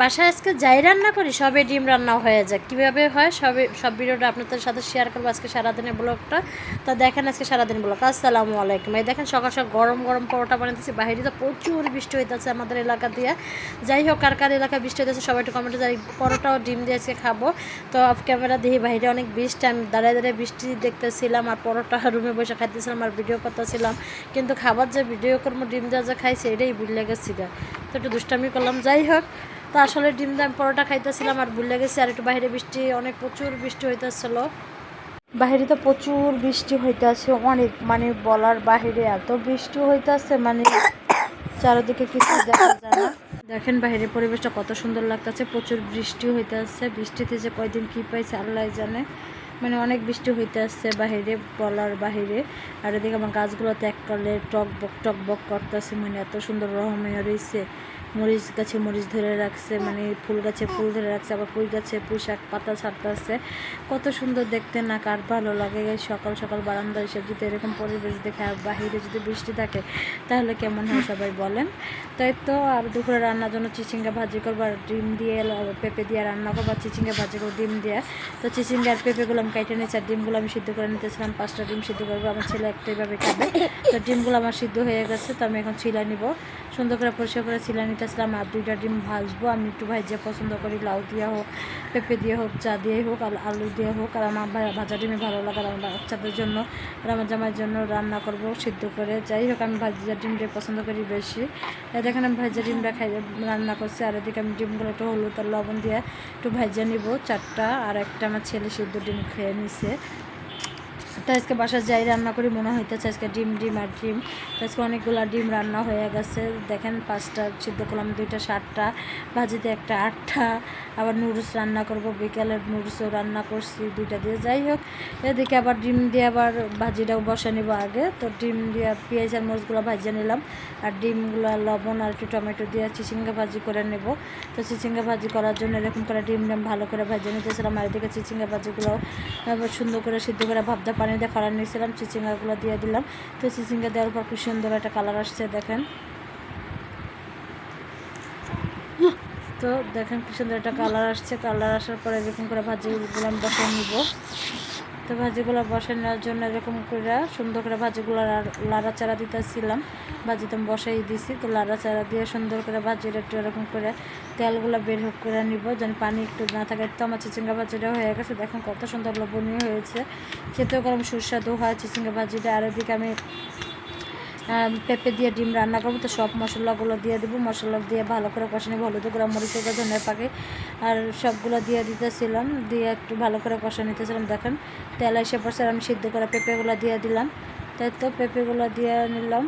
বাসায় আজকে যাই রান্না করি, সবে ডিম রান্না হয়ে যায় কীভাবে হয়? সবে সব ভিডিওটা আপনাদের সাথে শেয়ার করব আজকে সারাদিনের ব্লগটা। তা দেখেন আজকে সারাদিন ব্লগ। আসসালামু আলাইকুম। এই দেখেন সকাল সকাল গরম গরম পরোটা বানাতেছি বাইরে তো প্রচুর বৃষ্টি হইতেছে আমাদের এলাকা দিয়ে। যাই হোক, কার কার এলাকায় বৃষ্টি হইতেছে সবাই একটু কমেন্টে যাই পরোটাও ডিম দিয়ে আজকে খাব। তো অফ ক্যামেরা দেখি বাইরে অনেক বৃষ্টি, আমি দাঁড়ায় দাঁড়ায় বৃষ্টি দেখতেছিলাম আর পরোটা রুমে বসে খাইতেছিলাম আর ভিডিও করতেছিলাম। কিন্তু খাবার যে ভিডিও করব, ডিম দেওয়া যা খাইছে, এটাই ভুলে গেছি গা। তো একটু দুষ্টামি করলাম। যাই হোক তো আসলে ডিম দাম পরোটা খাইতেছিলাম আর ভুলে গেছি, আর একটু বাইরে বৃষ্টি, অনেক প্রচুর বৃষ্টি হইতেছিল। বাইরে তো প্রচুর বৃষ্টি হইতেছে, অনেক মানে বলার বাহিরে এত বৃষ্টি হইতেছে মানে চারিদিকে কিছু দেখা যায় না। দেখেন বাইরের পরিবেশটা কত সুন্দর লাগতেছে, প্রচুর বৃষ্টি হইতে আসছে বৃষ্টিতে যে কয়দিন কি পাইছে আল্লাহ জানে। মানে অনেক বৃষ্টি হইতে আসছে বাহিরে বলার বাহিরে আর এদিকে আমার গাছগুলোতে এক করলে টক বক টক বক করতেছে মানে এত সুন্দর রহমীয় রয়েছে মরিচ গাছে মরিচ ধরে রাখছে মানে ফুল গাছে ফুল ধরে রাখছে, আবার ফুল গাছে পুঁই শাক পাতা ছাড়তেছে কত সুন্দর দেখতে, না কার ভালো লাগে? সকাল সকাল বারান্দায় এসে যদি এরকম পরিবেশ দেখে আর বাহিরে যদি বৃষ্টি থাকে, তাহলে কেমন হয় সবাই বলেন। তাই তো, আর দুপুরে রান্নার জন্য চিচিঙ্গা ভাজি করব, আর ডিম দিয়ে পেঁপে দিয়ে রান্না করব, আর চিচিঙ্গা ভাজি করব ডিম দিয়ে। তো চিচিঙ্গা আর পেঁপেগুলো আমি কেটে নিয়েছি, আর ডিমগুলো আমি সিদ্ধ করে নিতেছিলাম পাঁচটা ডিম সিদ্ধ করব, আমার ছেলে একটাইভাবে খাবে। তো ডিমগুলো আমার সিদ্ধ হয়ে গেছে, তো আমি এখন ছিলা নিব। সুন্দর করে পরিষ্কার করে ছিলা নিতেছিলাম আর দুইটা ডিম ভাজবো। আমি একটু ভাইজে পছন্দ করি, লাউ দিয়ে হোক, পেঁপে দিয়ে হোক, চা দিয়ে হোক, আলু দিয়ে হোক। আর আমার ভাজা ডিমে ভালো লাগে আমার বাচ্চাদের জন্য। আর আমার জামাইয়ের জন্য রান্না করব সিদ্ধ করে। যাই হোক, আমি ভাজা ডিমটা পছন্দ করি বেশি। দেখেন, আমি ভাজা ডিমটা খাই রান্না করছি। আর এদিকে আমি ডিমগুলো একটু হলুদ আর লবণ দিয়ে একটু ভাজা নিব চারটা। আর একটা আমার ছেলে সিদ্ধ ডিম খেয়ে নিছে। তো আজকে বাসায় যাই, রান্না করি, মনে হইতেছে আজকে ডিম ডিম আর ডিম। তো আজকে অনেকগুলো ডিম রান্না হয়ে গেছে। দেখেন, পাঁচটা সিদ্ধ করলাম, দুইটা সাতটা ভাজিতে একটা আটটা। আবার নুডলস রান্না করব বিকেলের নুডলসও রান্না করছি, দুইটা দিয়ে। যাই হোক, এদিকে আবার ডিম দিয়ে আবার ভাজিটাও বসে নিব আগে। তো ডিম দিয়ে পেঁয়াজ আর মরিচগুলো ভাজিয়ে নিলাম। আর ডিমগুলো, লবণ আর একটু টমেটো দিয়ে চিচিঙ্গা ভাজি করে নেব। তো চিচিঙ্গা ভাজি করার জন্য এরকম করে ডিম ডিম ভালো করে ভাজিয়ে নিতেছিলাম। আর এদিকে চিচিঙ্গা ভাজিগুলো সুন্দর করে সিদ্ধ করে ভাবতে পানি দিয়ে ফাড়া নিয়েছিলাম, চিচিঙ্গাগুলো দিয়ে দিলাম। তো চিচিঙ্গা দেওয়ার পর খুব সুন্দর একটা কালার আসছে, দেখেন। তো দেখেন কি সুন্দর একটা কালার আসছে। কালার আসার পরে এরকম করে ভাজিগুলো বসে নিব। তো ভাজিগুলো বসে নেওয়ার জন্য এরকম করে সুন্দর করে ভাজিগুলো লাড়াচাড়া দিতেছিলাম। ভাজি তো বসাই দিছি, তো লাড়াচাড়া দিয়ে সুন্দর করে ভাজিটা একটু এরকম করে তেলগুলো বের করে নিব, যেন পানি একটু না থাকে। তো আমার চিচিঙ্গা ভাজিটা হয়ে গেছে, দেখেন কত সুন্দর লবণীয় হয়েছে। খেতেও গরম সুস্বাদু হয়, চিচিঙ্গা ভাজিটা। আর এদিকে আমি পেঁপে দিয়ে ডিম রান্না করব, তো সব মশলাগুলো দিয়ে দেবো। মশলা দিয়ে ভালো করে কষে নেব হলুদ গুঁড়া, মরিচ গুঁড়া, ধনে পাকে আর সবগুলো দিয়ে দিতেছিলাম। দিয়ে একটু ভালো করে কষে নিতেছিলাম, দেখেন। তেল এসে পড়ছে আমি সিদ্ধ করে পেঁপেগুলো দিয়ে দিলাম। তাই তো পেঁপেগুলো দিয়ে নিলাম।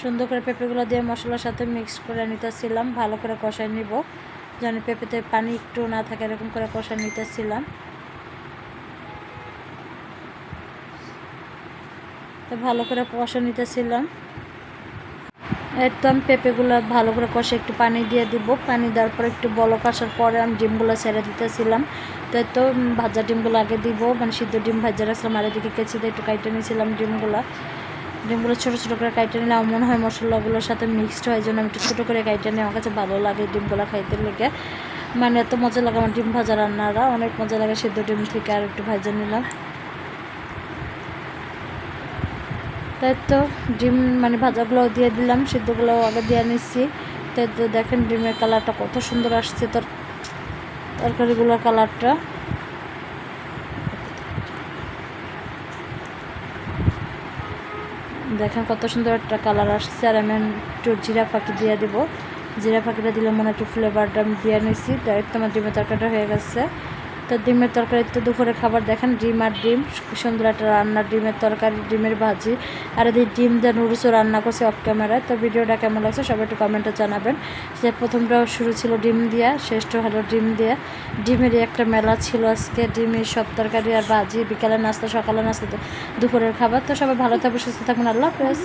সুন্দর করে পেঁপেগুলো দিয়ে মশলার সাথে মিক্স করে নিতেছিলাম, ভালো করে কষায় নিব। যেন পেঁপেতে পানি একটু না থাকে, এরকম করে কষায় নিতেছিলাম। তো ভালো করে কষা নিতেছিলাম। একদম পেঁপেগুলো ভালো করে কষে একটু পানি দিয়ে দিব। পানি দেওয়ার পর একটু বলক আসার পরে আমি ডিমগুলো ছেড়ে দিতেছিলাম। তো তো ভাজা ডিমগুলো আগে দিব। মানে সিদ্ধ ডিম ভাজা রাখছিলাম আর এদিকে কেচি দিয়ে একটু কাইটে নিয়েছিলাম ডিমগুলো। ডিমগুলো ছোটো ছোটো করে কাইটে নিলে আমার মনে হয় মশলাগুলোর সাথে মিক্সড হয় জন্য আমি একটু ছোটো করে কাইটে নিই আমার কাছে ভালো লাগে ডিমগুলো খাইতে লেগে। মানে এত মজা লাগে আমার ডিম ভাজা রান্নারা অনেক মজা লাগে সিদ্ধ ডিম থেকে আর একটু ভাজা নিলাম। তাই তো ডিম মানে ভাজাগুলো দিয়ে দিলাম সিদ্ধগুলো আগে দিয়ে নিচ্ছি তাই তো দেখেন ডিমের কালারটা কত সুন্দর আসছে, তোর তরকারিগুলোর কালারটা। দেখেন কত সুন্দর একটা কালার আসছে, আর আমি একটু জিরা ফাঁকি দিয়ে দিব। জিরা ফাঁকিটা দিলে মনে একটু ফ্লেভারটা আমি দিয়ে নিছি তো আমার ডিমের তরকারিটা হয়ে গেছে। তো ডিমের তরকারি তো দুপুরে খাবার দেখেন, ডিম আর ডিম, সুন্দর একটা রান্না ডিমের তরকারি, ডিমের ভাজি। আর এদিকে ডিম দিয়ে নুডলসও রান্না করছে অফ ক্যামেরায় তো ভিডিওটা কেমন লাগছে সবাই একটু কমেন্টে জানাবেন। যে প্রথমটা শুরু ছিল ডিম দিয়া, শেষটা হলো ডিম দিয়ে। ডিমেরই একটা মেলা ছিল আজকে, ডিমের সব তরকারি আর ভাজি বিকালের নাস্তা সকালের নাস্তা, দুপুরের খাবার। তো সবাই ভালো থাকবে সুস্থ থাকবেন, আল্লাহ হাফেজ।